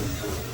control.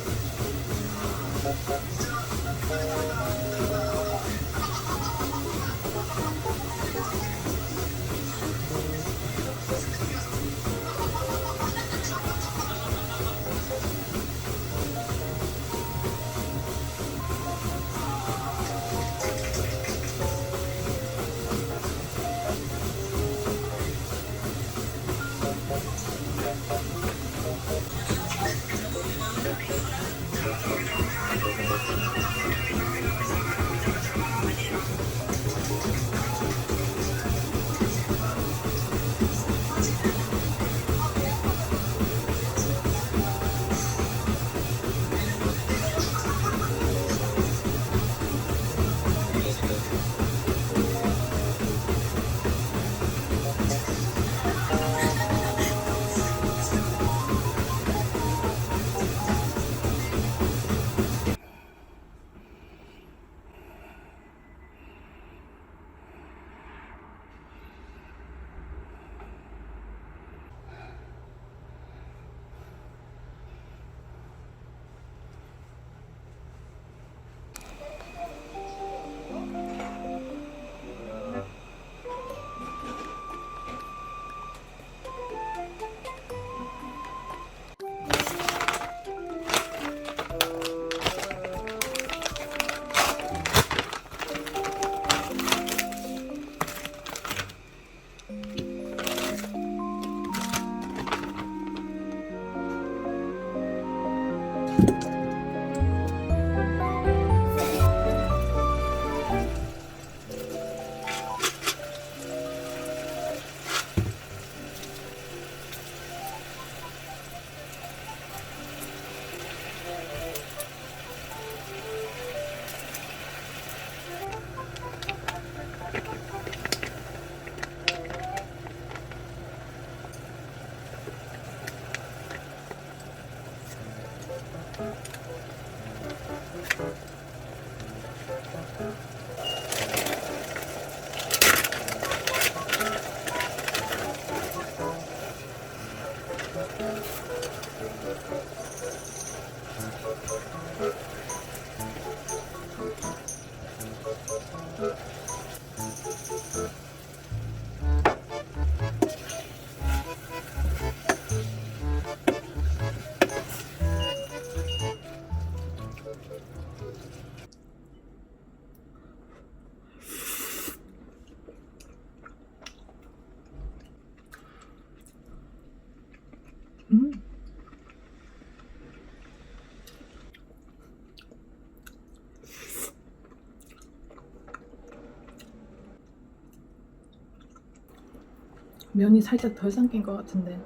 면이 살짝 덜 삼킨 것 같은데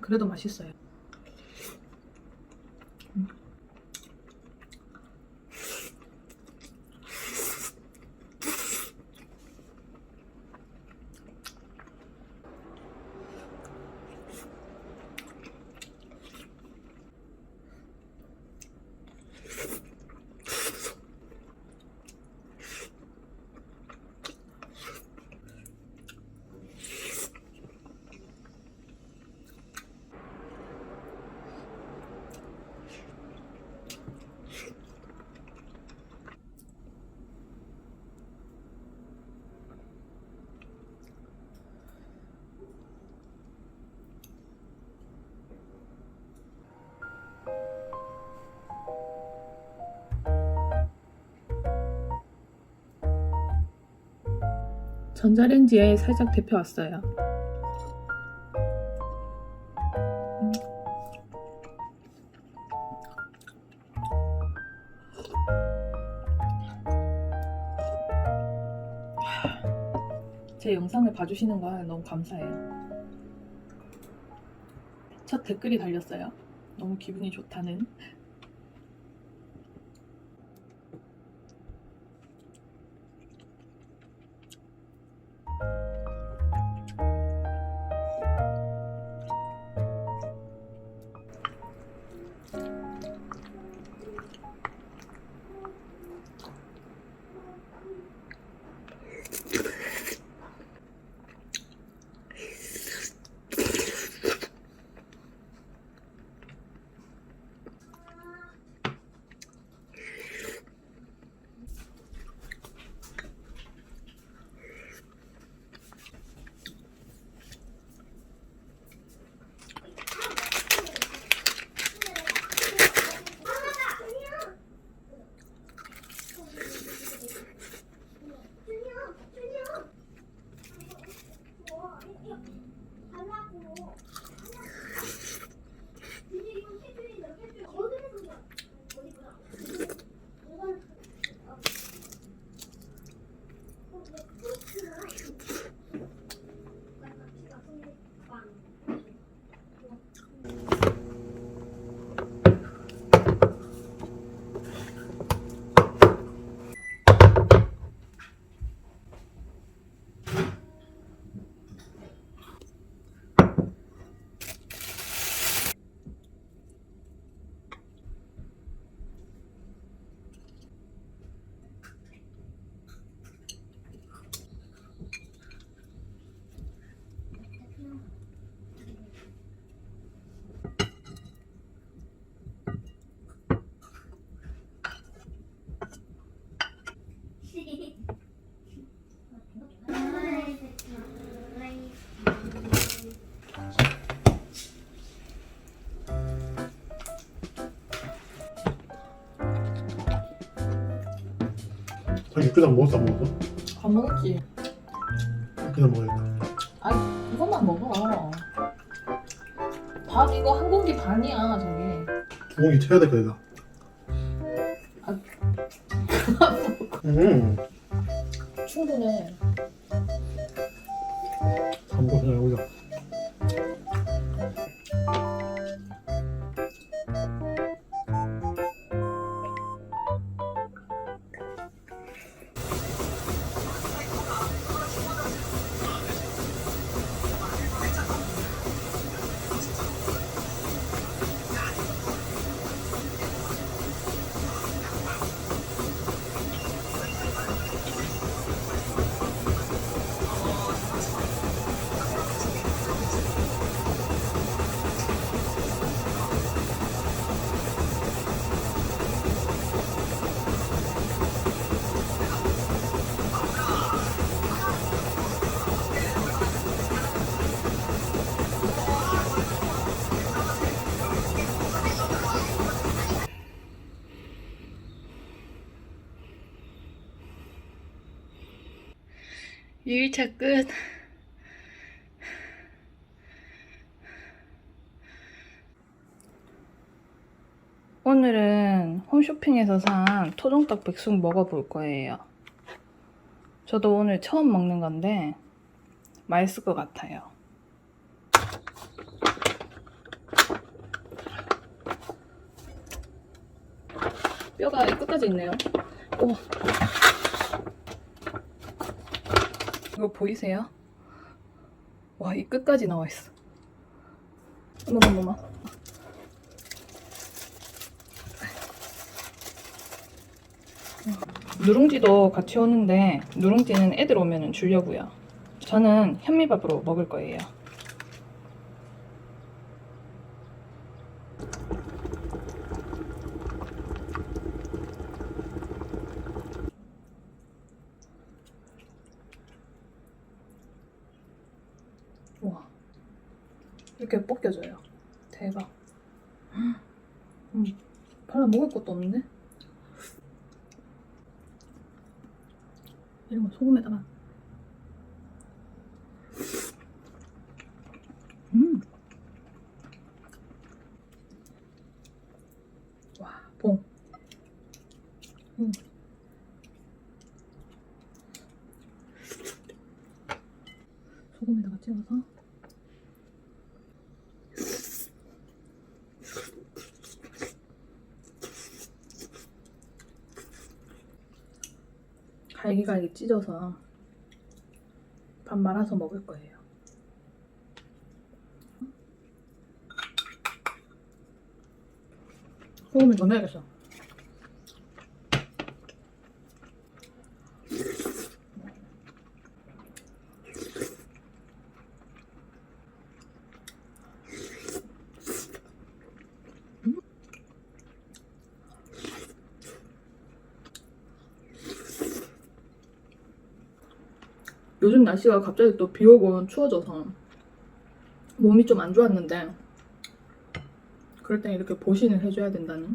그래도 맛있어요. 전자레인지에 살짝 데펴왔어요. 음. 제 영상을 봐주시는 거 너무 감사해요. 첫 댓글이 달렸어요. 너무 기분이 좋다는. 자기 육개장 먹었어 안 먹었어? 밥 먹었지? 육개장 먹어야겠다 이것만 먹어. 밥 이거 한 공기 반이야, 저기. 두 공기 채워야 될 거야 아. 음 충분해. 2일차 끝. 오늘은 홈쇼핑에서 산 토종닭 백숙 먹어볼 거예요. 저도 오늘 처음 먹는 건데 맛있을 것 같아요. 뼈가 이 끝까지 있네요. 오. 이거 보이세요? 와, 이 끝까지 나와 있어. 어머머머머. 누룽지도 같이 오는데 누룽지는 애들 오면 은 주려고요. 저는 현미밥으로 먹을 거예요. 와 이렇게 벗겨져요. 대박. 음, 발라 먹을 것도 없는데? 이런 거 소금에다가. 음. 와, 봉. 음. 소금에다가 찍어서. 갈기갈기 찢어서 밥 말아서 먹을 거예요. 소금을 더 넣어야겠어. 요즘 날씨가 갑자기 또 비 오고 추워져서 몸이 좀 안 좋았는데 그럴 땐 이렇게 보신을 해줘야 된다는.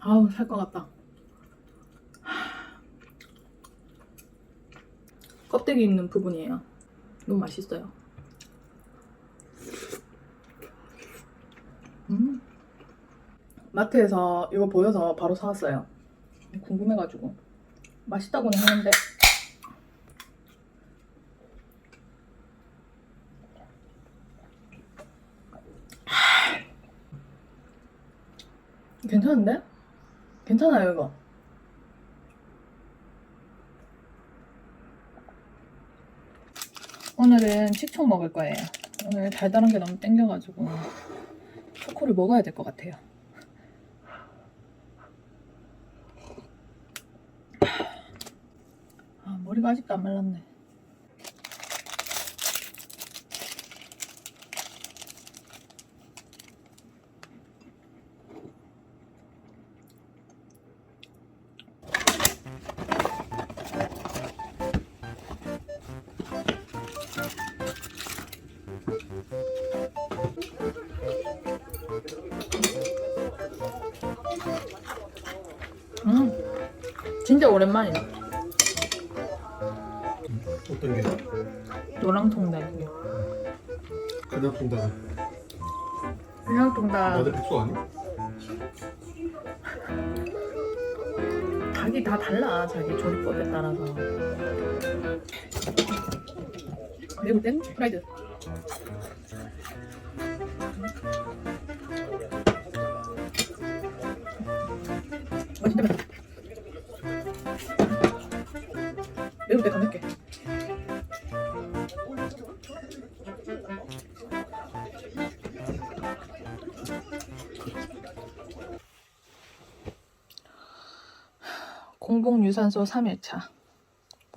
아우 살 것 같다. 껍데기 있는 부분이에요. 너무 맛있어요 음. 마트에서 이거 보여서 바로 사왔어요. 궁금해가지고 맛있다고는 하는데 괜찮은데? 괜찮아요 이거. 오늘은 식총 먹을 거예요. 오늘 달달한 게 너무 땡겨가지고 초코를 먹어야 될 것 같아요. 아, 머리가 아직도 안 말랐네. 음, 진짜 오랜만이다. 게? 노랑 통닭. 그냥 통닭. 그냥 통닭. 나도 백수 아니야? 닭이 다 달라. 자기 조리법에 따라서. 그리고 땐 프라이드. 공복 유산소 3일차.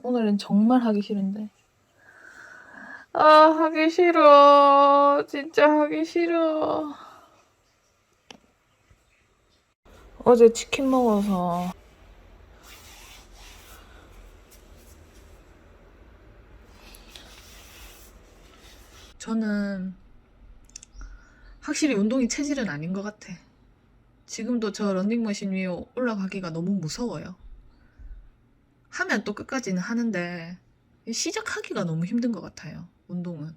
오늘은 정말 하기 싫은데. 아, 하기 싫어. 진짜 하기 싫어. 어제 치킨 먹어서. 저는 확실히 운동이 체질은 아닌 것 같아. 지금도 저 런닝머신 위에 올라가기가 너무 무서워요. 하면 또 끝까지는 하는데 시작하기가 너무 힘든 것 같아요. 운동은.